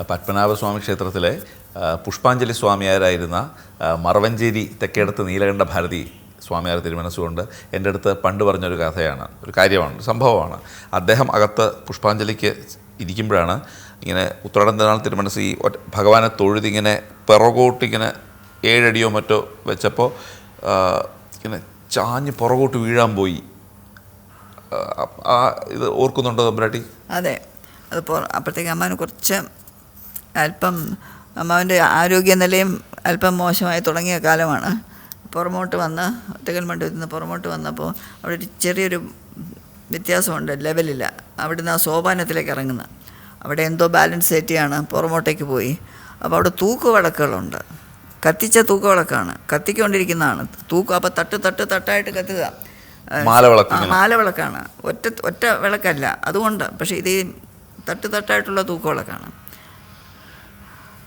പത്മനാഭസ്വാമി ക്ഷേത്രത്തിലെ പുഷ്പാഞ്ജലി സ്വാമിയാരായിരുന്ന മറവഞ്ചേരി തെക്കേടത്ത് നീലകണ്ഠ ഭാരതി സ്വാമിയാർ തിരുമനസ്സുകൊണ്ട് എന്റെ അടുത്ത് പണ്ട് പറഞ്ഞൊരു കഥയാണ് ഒരു കാര്യമാണ് സംഭവമാണ്. അദ്ദേഹം അകത്ത് പുഷ്പാഞ്ജലിക്ക് ഇരിക്കുമ്പോഴാണ് ഇങ്ങനെ ഉത്രാടം തിരുനാൾ തിരുമനസ് ഈ ഒറ്റ- ഭഗവാനെ തൊഴുതിങ്ങനെ പിറകോട്ടിങ്ങനെ ഏഴടിയോ മറ്റോ വെച്ചപ്പോൾ ഇങ്ങനെ ചാഞ്ഞ് പുറകോട്ട് വീഴാൻ പോയി. ആ, ഇത് ഓർക്കുന്നുണ്ടോ തമ്പുരാട്ടി? അതെ. അത് അപ്പോഴത്തേക്ക് അമ്മാവന് കുറച്ച് അല്പം അമ്മാവന്റെ ആരോഗ്യനിലയും അല്പം മോശമായി തുടങ്ങിയ കാലമാണ്. പുറമോട്ട് വന്ന് ഒറ്റക്കൽ മണ്ഡലത്തിൽ നിന്ന് പുറമോട്ട് വന്നപ്പോൾ അവിടെ ഒരു ചെറിയൊരു വ്യത്യാസമുണ്ട് ലെവലില്ല. അവിടുന്ന് ആ സോപാനത്തിലേക്ക് ഇറങ്ങുന്നത് അവിടെ എന്തോ ബാലൻസ് തെറ്റിയാണ് പുറമോട്ടേക്ക് പോയി. അപ്പോൾ അവിടെ തൂക്കുവിളക്കുകളുണ്ട് കത്തിച്ച തൂക്കുവിളക്കാണ് കത്തിക്കൊണ്ടിരിക്കുന്നതാണ്. തൂക്ക് അപ്പോൾ തട്ട് തട്ട് തട്ടായിട്ട് കത്തുക. മാലവിളക്കാണ് ഒറ്റ ഒറ്റ വിളക്കല്ല. അതുകൊണ്ട് പക്ഷേ ഇത് തട്ട് തട്ടായിട്ടുള്ള തൂക്കുവിളക്കാണ്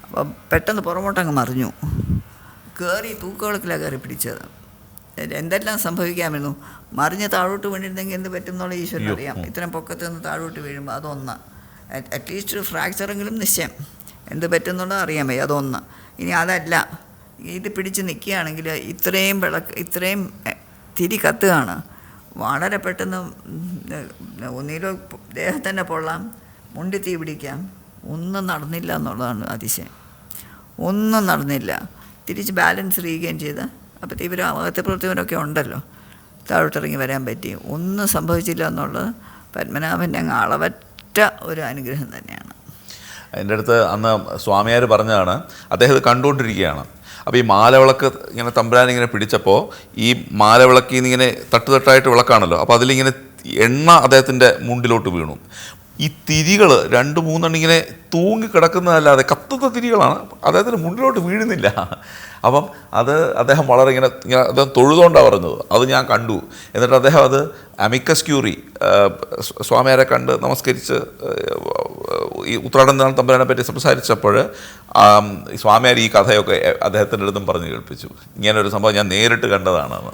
അപ്പം പെട്ടെന്ന് പുറമോട്ടങ്ങ് മറിഞ്ഞു കയറി തൂക്കുവിളക്കിലാണ് കയറി പിടിച്ചത് എന്തെല്ലാം സംഭവിക്കാമെന്നു മറിഞ്ഞ് താഴോട്ട് വീണിരുന്നെങ്കിൽ എന്ത് പറ്റും എന്നുള്ള ഈശ്വരൻ അറിയാം ഇത്രയും പൊക്കത്ത് നിന്ന് താഴോട്ട് വീഴുമ്പോൾ അതൊന്ന് അറ്റ്ലീസ്റ്റ് ഫ്രാക്ചറെങ്കിലും നിശ്ചയം എന്ത് പറ്റും എന്നുള്ളത് അറിയാൻ വയ്യ അതൊന്ന് ഇനി അതല്ല ഇത് പിടിച്ച് നിൽക്കുകയാണെങ്കിൽ ഇത്രയും വിളക്ക് ഇത്രയും തിരി കത്തുകയാണ് വളരെ പെട്ടെന്ന് ഒന്നിലോ ദേഹത്തന്നെ പൊള്ളാം മുണ്ടി തീ പിടിക്കാം ഒന്നും നടന്നില്ല എന്നുള്ളതാണ് അതിശയം. ഒന്നും നടന്നില്ല. തിരിച്ച് ബാലൻസ് റീഗെയിൻ ചെയ്ത്. അപ്പോൾ ഇവർ അകത്തെ ഉണ്ടല്ലോ. താഴോട്ടിറങ്ങി വരാൻ പറ്റി. ഒന്നും സംഭവിച്ചില്ല എന്നുള്ളത് പത്മനാഭന്റെ അങ്ങ് അളവറ്റ ഒരു അനുഗ്രഹം തന്നെയാണ്. എന്റെ അടുത്ത് അന്ന് സ്വാമിയാർ പറഞ്ഞതാണ് അദ്ദേഹം കണ്ടുകൊണ്ടിരിക്കുകയാണ്. അപ്പോൾ ഈ മാലവിളക്ക് ഇങ്ങനെ തമ്പുരാൻ ഇങ്ങനെ പിടിച്ചപ്പോൾ ഈ മാലവിളക്കിൽ നിന്ന് ഇങ്ങനെ തട്ടുതട്ടായിട്ട് വിളക്കാണല്ലോ. അപ്പോൾ അതിലിങ്ങനെ എണ്ണ അദ്ദേഹത്തിന്റെ മുണ്ടിലോട്ട് വീണു. ഈ തിരികൾ രണ്ട് മൂന്നെണ്ണം ഇങ്ങനെ തൂങ്ങി കിടക്കുന്നതല്ലാതെ കത്തുന്ന തിരികളാണ്. അദ്ദേഹത്തിന് മുന്നിലോട്ട് വീഴുന്നില്ല. അപ്പം അത് അദ്ദേഹം വളരെ ഇങ്ങനെ ഇങ്ങനെ അദ്ദേഹം തൊഴുതുകൊണ്ടാണ് പറഞ്ഞത് അത് ഞാൻ കണ്ടു. എന്നിട്ട് അദ്ദേഹം അത് അമിക്കസ് ക്യൂറി സ്വാമിയാരെ കണ്ട് നമസ്കരിച്ച് ഈ ഉത്രാടന തമ്പുരാനെ പറ്റി സംസാരിച്ചപ്പോൾ സ്വാമിയാർ ഈ കഥയൊക്കെ അദ്ദേഹത്തിന്റെ അടുത്തും പറഞ്ഞ് കേൾപ്പിച്ചു. ഇങ്ങനൊരു സംഭവം ഞാൻ നേരിട്ട് കണ്ടതാണെന്ന്.